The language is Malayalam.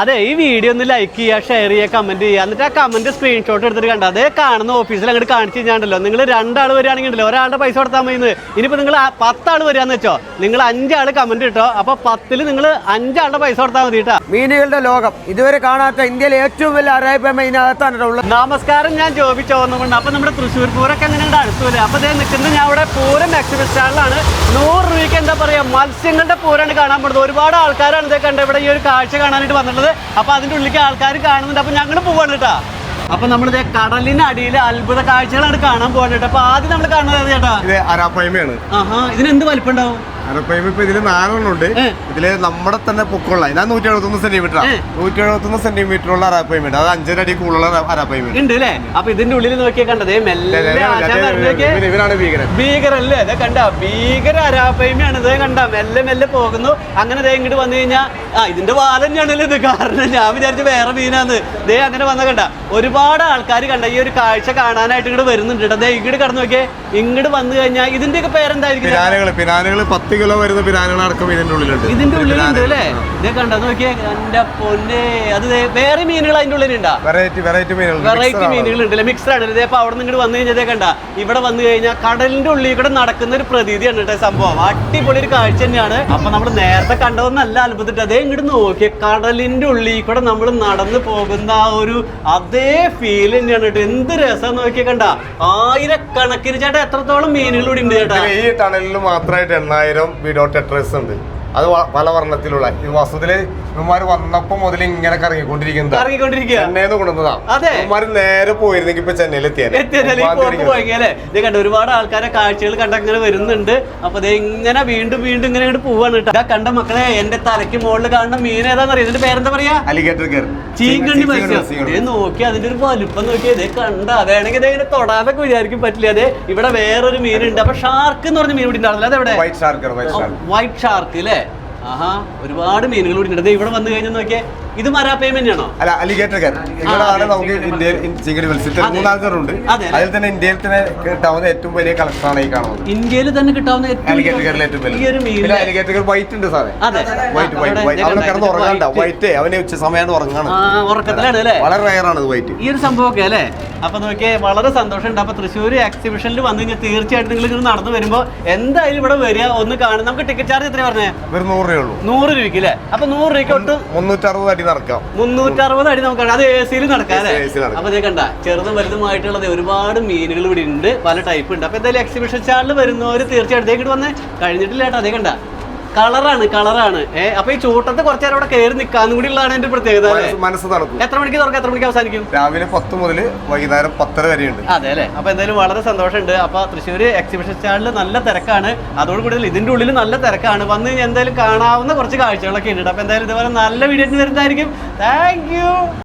അതെ ഈ വീഡിയോ ഒന്ന് ലൈക്ക് ചെയ്യുക ഷെയർ ചെയ്യുക കമന്റ് ചെയ്യുക. എന്നിട്ട് ആ കമന്റ് സ്ക്രീൻഷോട്ട് എടുത്തിട്ട് കണ്ട? അതേ കാണുന്ന ഓഫീസിൽ അങ്ങോട്ട് കാണിച്ചു കഴിഞ്ഞാണ്ടല്ലോ. നിങ്ങൾ രണ്ടാൾ വരികയാണെങ്കിൽ ഉണ്ടല്ലോ ഒരാളുടെ പൈസ കൊടുത്താൽ മതി ഇനിയിപ്പോൾ നിങ്ങൾ പത്താൾ വരികയെന്ന് വെച്ചോ. നിങ്ങൾ അഞ്ചാൾ കമന്റ് ഇട്ടോ? അപ്പോൾ പത്തിൽ നിങ്ങൾ അഞ്ചാളുടെ പൈസ കൊടുത്താൽ മതി കേട്ടോ മീനുകളുടെ ലോകം. ഇതുവരെ കാണാത്ത ഇന്ത്യയിലെ ഏറ്റവും വലിയ അറിയിപ്പമ ഇതിനകത്താണ് ഉള്ളത്. നമസ്കാരം ഞാൻ ജോബി ചോന്നുകൊണ്ട് അപ്പൊ നമ്മുടെ തൃശ്ശൂർ പൂരൊക്കെ അങ്ങനെ അടുത്തൂല അപ്പൊ ഇതേ നിൽക്കുന്നത് ഞാൻ ഇവിടെ പൂരം എക്സിബിഷൻ സ്റ്റാളിലാണ് നൂറ് രൂപയ്ക്ക് എന്താ പറയാ മത്സ്യങ്ങളുടെ പൂരാണ് കാണാൻ പോകുന്നത്. ഒരുപാട് ആൾക്കാരാണ് ഇതൊക്കെ കണ്ടത്. ഇവിടെ ഈ ഒരു കാഴ്ച കാണാനായിട്ട് വന്നിട്ടുള്ളത്. അപ്പൊ അതിന്റെ ഉള്ളിലേക്ക് ആൾക്കാർ കാണുന്നുണ്ട്. അപ്പൊ ഞങ്ങൾ പോവാണ് കേട്ടാ. അപ്പൊ നമ്മളിത് കടലിനടിയിലെ അത്ഭുത കാഴ്ചകളാണ് കാണാൻ പോകുന്നത് അപ്പൊ ആദ്യം നമ്മൾ കാണുന്നത് ചേട്ടാ? ഇത് അരാപ്പയമയാണ് ഇതിന് എന്ത് വലിപ്പം ഉണ്ടാവും? അരപ്പയ്മ ഇപ്പൊ ഇതിൽ നാലെണ്ണം ഉണ്ട്. ഇതിൽ നമ്മുടെ തന്നെ പൊക്കമുള്ള ഇതാ നൂറ്റി എഴുപത്തൊന്ന് സെന്റിമീറ്റർ. നൂറ്റി എഴുപത്തൊന്ന് സെന്റിമീറ്റർ ഉള്ള അരാപ്പയ്മ ഉണ്ട് അത് അഞ്ചര അടി കൂടുതലുള്ള അരാപ്പയ്മ ഉണ്ട് അല്ലേ? അപ്പൊ ഇതിന്റെ ഉള്ളിൽ നോക്കിയാൽ കണ്ടത് ഇവരാണ് ഭീകരൻ. ഭീകരല്ലേ അതെ കണ്ട ഭീകര അരാപ്പയ്മയാണ് ഇതേ കണ്ട. മെല്ലെ മെല്ലെ പോകുന്നു. അങ്ങനെ ദേ ഇങ്ങോട്ട് വന്നു കഴിഞ്ഞാൽ ആ ഇതിന്റെ വാല തന്നെയാണല്ലോ ഇത്. കാരണം ഞാൻ വിചാരിച്ചു വേറെ മീനാന്ന്. ദേ അങ്ങനെ വന്ന കണ്ട ഒരുപാട് ആൾക്കാർ കണ്ട ഈ ഒരു കാഴ്ച കാണാനായിട്ട് ഇങ്ങോട്ട് വരുന്നുണ്ട് കേട്ടോ. ദേ ഇങ്ങോട്ട് കടന്നു നോക്കിയേ ഇങ്ങോട്ട് വന്നു കഴിഞ്ഞാൽ ഇതിന്റെയൊക്കെ പേരെന്തായിരിക്കും? പിരാനുകൾ പിരാനുകൾ പത്ത് കിലോ വരുന്ന പിരാനുകൾ അടക്കം ഇതിന്റെ ഉള്ളിലുണ്ട്. ഇതിന്റെ ഉള്ളിലുണ്ട് അല്ലേ? ഇതേ കണ്ട? നോക്കിയേ എന്റെ പൊന്നെ അത് ദേ വേറെ മീനുകൾ അതിന്റെ ഉള്ളിലുണ്ടാ. വെറൈറ്റി വെറൈറ്റി മീനുകൾ. വെറൈറ്റി മീനുകൾ ഉണ്ട് മിക്സ്ഡ് ആണ്. ഇതേ അപ്പൊ അവിടെ നിന്ന് വന്നു കഴിഞ്ഞാൽ കണ്ട. ഇവിടെ വന്നു കഴിഞ്ഞാൽ കടലിന്റെ ഉള്ളിൽ കൂടെ നടക്കുന്ന ഒരു പ്രതീതിയാണ് കേട്ടോ സംഭവം. അടിപൊളി ഒരു കാഴ്ച തന്നെയാണ്. അപ്പൊ നമ്മൾ നേരത്തെ കണ്ടതൊന്നല്ല അത്ഭുതം. അതേ ഇങ്ങോട്ട് നോക്കിയ കടലിന്റെ ഉള്ളിൽ കൂടെ നമ്മൾ നടന്നു പോകുന്ന ആ ഒരു അതേ ഫീൽ തന്നെയാണ് കേട്ടോ. എന്ത് രസം നോക്കിയ കണ്ട. ആയിരക്കണക്കിന് ചേട്ടാ എത്രത്തോളം മീനുകൾ ഇവിടെ ഉണ്ട് ചേട്ടാ? ഈ ടണലിൽ മാത്രമായിട്ട് എണ്ണായിരം വീഡിയോ ടെട്രസ് ഉണ്ട്. അത് പല വർണത്തിലുള്ള. വസ്തുത്തിൽ ഇവന്മാർ വന്നപ്പോ മുതൽ ഇങ്ങനെ കറങ്ങിക്കൊണ്ടിരിക്കുന്നത് ചെന്നൈന്ന്. ഇവന്മാര് നേരെ പോയിരുന്നെങ്കിൽ ഇപ്പൊ ചെന്നൈയിൽ ഇത് കണ്ട ഒരുപാട് ആൾക്കാരെ കാഴ്ചകൾ കണ്ട അങ്ങനെ വരുന്നുണ്ട്. അപ്പൊ ഇത് ഇങ്ങനെ വീണ്ടും വീണ്ടും ഇങ്ങനെ അങ്ങോട്ട് പോവാണ് കേട്ടോ. ഇതാ കണ്ട മക്കളെ എന്റെ തലയ്ക്ക് മുകളിൽ കാണുന്ന മീൻ ഏതാണെന്നറിയാം ഇതിന്റെ പേരെന്താ പറയാ? അലിഗേറ്റർ ചീങ്കണ്ണി മത്സ്യം. നോക്കി അതിന്റെ ഒരു വലുപ്പം നോക്കി. ഇതേ കണ്ട അതാണെങ്കിൽ ഇതേ ഇങ്ങനെ തൊടാതൊക്കെ വിചാരിക്കും പറ്റില്ല. അതെ ഇവിടെ വേറൊരു മീനുണ്ട്. അപ്പൊ ഷാർക്ക് എന്ന് പറഞ്ഞ മീൻ ഇവിടെ ഉണ്ടാവില്ല? അതെവിടെ? വൈറ്റ് ഷാർക്ക് വൈറ്റ് ഷാർക്ക് അല്ലേ ആഹാ ഒരുപാട് മീനുകൾ ഇവിടെ ഇവിടെ വന്നു കഴിഞ്ഞാൽ നോക്കിയേ. ഇത് മരാ പേയ്മെന്റ് ആണോ? അല്ല അലിഗേറ്റർ കയറി ഇവിടെയാണ് നമുക്ക് ഇന്ത്യയിൽ ചിങ്കടി മത്സ്യത്തിൽ അതെ. മൂന്നാൾക്കാരുണ്ട്. ഉണ്ട് അതിൽ തന്നെ ഇന്ത്യയിൽ തന്നെ കിട്ടാവുന്ന ഏറ്റവും വലിയ കളക്ഷനാണ് ഈ കാണുന്നത്. ഇന്ത്യയിൽ തന്നെ കിട്ടാവുന്ന അലിഗേറ്റർ കയറിൽ ഏറ്റവും വലിയ. പിന്നെ അലിഗേറ്റർ വൈറ്റ് ഉണ്ട് സാറേ. വൈറ്റ് വൈറ്റ് വൈറ്റ് അവനെ കിടന്ന് ഉറങ്ങാണ്ട. വൈറ്റ് അവനെ ഉച്ച സമയമാണ് ഉറങ്ങാണ്. ആ ഉറക്കത്തിലാണ് അല്ലേ? വളരെ റയറാണ് ഇത് വൈറ്റ് ഈ ഒരു സംഭവമൊക്കെ അല്ലേ? അപ്പൊ നോക്കിയാൽ വളരെ സന്തോഷമുണ്ട്. അപ്പൊ തൃശ്ശൂർ എക്സിബിഷനിൽ വന്നു കഴിഞ്ഞാൽ തീർച്ചയായിട്ടും നിങ്ങൾ ഇങ്ങനെ നടന്നു വരുമ്പോൾ എന്തായാലും ഇവിടെ വരിക ഒന്ന് കാണും. നമുക്ക് ടിക്കറ്റ് ചാർജ് എത്ര പറഞ്ഞേ? വെറും നൂറ് രൂപയേ ഉള്ളൂ. നൂറ് രൂപയ്ക്ക് അല്ലേ? അപ്പൊ നൂറ് രൂപയ്ക്ക് ഒട്ടും മുന്നൂറ്ററുപത് അടി നടക്കാം മുന്നൂറ്ററുപത് അടി നമുക്ക്. അത് എ സിയിൽ നടക്കാം. അപ്പൊ ഇതേ കണ്ട ചെറുതും വലുതുമായിട്ടുള്ളത് ഒരുപാട് മീനുകൾ ഇവിടെ ഉണ്ട് പല ടൈപ്പ് ഉണ്ട് അപ്പൊ എന്തായാലും എക്സിബിഷൻ ചാനൽ വരുന്നവർ തീർച്ചയായിട്ടും ഇതേക്കിട്ട് വന്ന് കഴിഞ്ഞിട്ടില്ല കേട്ടോ അതേ കണ്ട കളറാണ് കളറാണ്. ഏ അപ്പൊ ഈ ചൂട്ടത്ത് കുറച്ചു നേരം അവിടെ കയറി നിൽക്കാന്ന് കൂടി ഉള്ളതാണ് എന്റെ പ്രത്യേകത മനസ്സ് മനസ്സ് എത്ര മണിക്ക് തുറക്കാം? എത്ര മണിക്ക് അവസാനിക്കും? രാവിലെ പത്ത് മുതൽ വൈകുന്നേരം പത്തര വരെയുണ്ട്. അതെ അല്ലേ? അപ്പൊ എന്തായാലും വളരെ സന്തോഷമുണ്ട്. അപ്പൊ തൃശ്ശൂർ എക്സിബിഷൻ സ്റ്റാളിൽ നല്ല തിരക്കാണ്. അതോട് കൂടുതൽ ഇതിന്റെ ഉള്ളിൽ നല്ല തിരക്കാണ്. വന്ന് എന്തായാലും കാണാവുന്ന കുറച്ച് കാഴ്ചകളൊക്കെ ഉണ്ട്. അപ്പൊ എന്തായാലും ഇതുപോലെ നല്ല വീഡിയോ വരുന്നതായിരിക്കും. Thank you